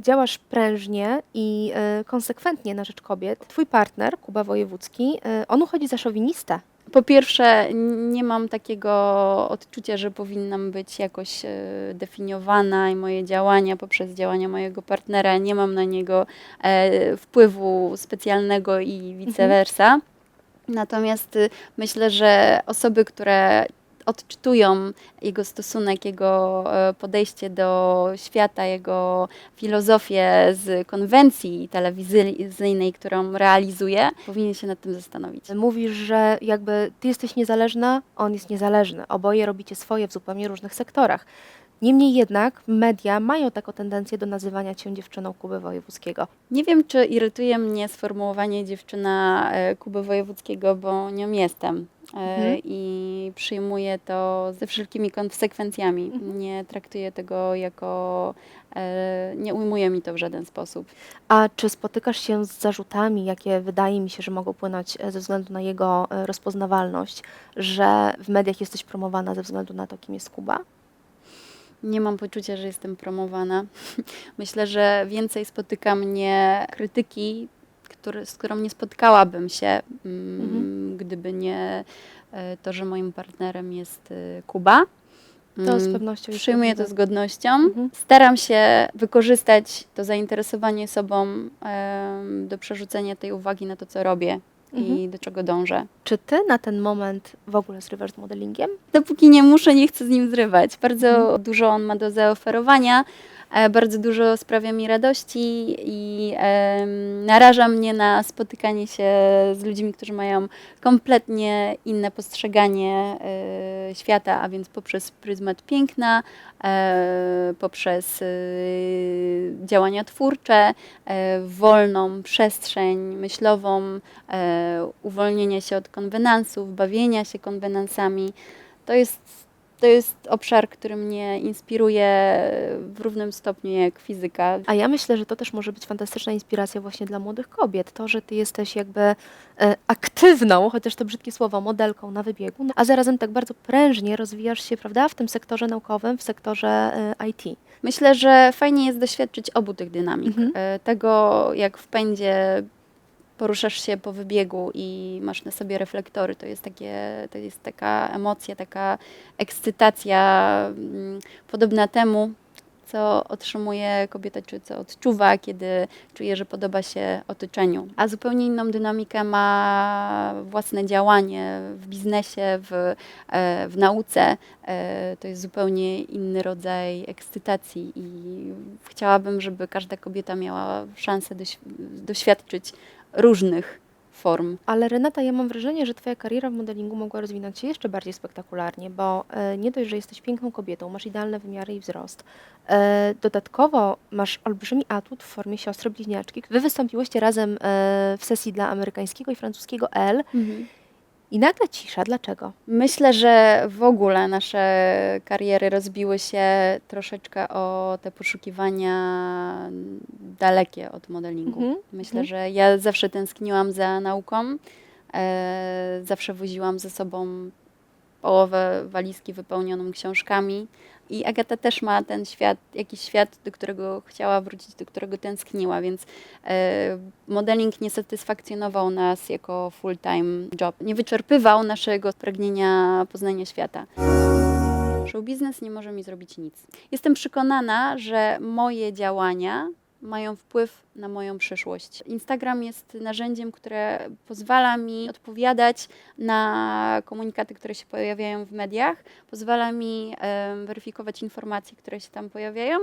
działasz prężnie i e, konsekwentnie na rzecz kobiet. Twój partner, Kuba Wojewódzki, e, on uchodzi za szowinistę. Po pierwsze, nie mam takiego odczucia, że powinnam być jakoś e, definiowana i moje działania poprzez działania mojego partnera, nie mam na niego wpływu specjalnego i vice versa. Natomiast y, myślę, że osoby, które odczytują jego stosunek, jego e, podejście do świata, jego filozofię z konwencji telewizyjnej, którą realizuje, powinien się nad tym zastanowić. Mówisz, że jakby ty jesteś niezależna, on jest niezależny. Oboje robicie swoje w zupełnie różnych sektorach. Niemniej jednak media mają taką tendencję do nazywania cię dziewczyną Kuby Wojewódzkiego. Nie wiem, czy irytuje mnie sformułowanie dziewczyna e, Kuby Wojewódzkiego, bo nią jestem. Mhm. I przyjmuję to ze wszelkimi konsekwencjami. Mhm. Nie traktuję tego jako. E, nie ujmuje mi to w żaden sposób. A czy spotykasz się z zarzutami, jakie wydaje mi się, że mogą płynąć e, ze względu na jego e, rozpoznawalność, że w mediach jesteś promowana ze względu na to, kim jest Kuba? Nie mam poczucia, że jestem promowana. Myślę, że więcej spotyka mnie krytyki, który, z którą nie spotkałabym się, mm, Mhm. gdyby nie e, to, że moim partnerem jest e, Kuba. To z Mm, pewnością Przyjmuję to z godnością. Mhm. Staram się wykorzystać to zainteresowanie sobą do przerzucenia tej uwagi na to, co robię Mhm. i do czego dążę. Czy ty na ten moment w ogóle zrywasz z modelingiem? Dopóki nie muszę, nie chcę z nim zrywać. Bardzo Mhm. dużo on ma do zaoferowania, bardzo dużo sprawia mi radości i naraża mnie na spotykanie się z ludźmi, którzy mają kompletnie inne postrzeganie e, świata, a więc poprzez pryzmat piękna, e, poprzez e, działania twórcze, e, wolną przestrzeń myślową, e, uwolnienia się od konwenansów, bawienia się konwenansami. To jest, to jest obszar, który mnie inspiruje w równym stopniu jak fizyka. A ja myślę, że to też może być fantastyczna inspiracja właśnie dla młodych kobiet. To, że ty jesteś jakby e, aktywną, chociaż to brzydkie słowo, modelką na wybiegu, no, a zarazem tak bardzo prężnie rozwijasz się, prawda, w tym sektorze naukowym, w sektorze e, IT. Myślę, że fajnie jest doświadczyć obu tych dynamik. Mhm. E, Tego, jak w pędzie poruszasz się po wybiegu i masz na sobie reflektory, to jest, takie, to jest taka emocja, taka ekscytacja mm, podobna temu, co otrzymuje kobieta, czy co odczuwa, kiedy czuje, że podoba się otoczeniu. A zupełnie inną dynamikę ma własne działanie w biznesie, w, e, w nauce. E, To jest zupełnie inny rodzaj ekscytacji i chciałabym, żeby każda kobieta miała szansę doś- doświadczyć różnych form Ale Renata, ja mam wrażenie, że twoja kariera w modelingu mogła rozwinąć się jeszcze bardziej spektakularnie, bo e, nie dość, że jesteś piękną kobietą, masz idealne wymiary i wzrost. E, dodatkowo masz olbrzymi atut w formie siostry bliźniaczki. Wy wystąpiłyście razem e, w sesji dla amerykańskiego i francuskiego L i nagle cisza. Dlaczego? Myślę, że w ogóle nasze kariery rozbiły się troszeczkę o te poszukiwania dalekie od modelingu. Mhm, Myślę, mhm. że ja zawsze tęskniłam za nauką, e, zawsze woziłam ze sobą połowę walizki wypełnioną książkami. I Agata też ma ten świat, jakiś świat, do którego chciała wrócić, do którego tęskniła, więc e, modeling nie satysfakcjonował nas jako full-time job. Nie wyczerpywał naszego pragnienia poznania świata. Show biznes nie może mi zrobić nic. Jestem przekonana, że moje działania mają wpływ na moją przyszłość. Instagram jest narzędziem, które pozwala mi odpowiadać na komunikaty, które się pojawiają w mediach, pozwala mi em, weryfikować informacje, które się tam pojawiają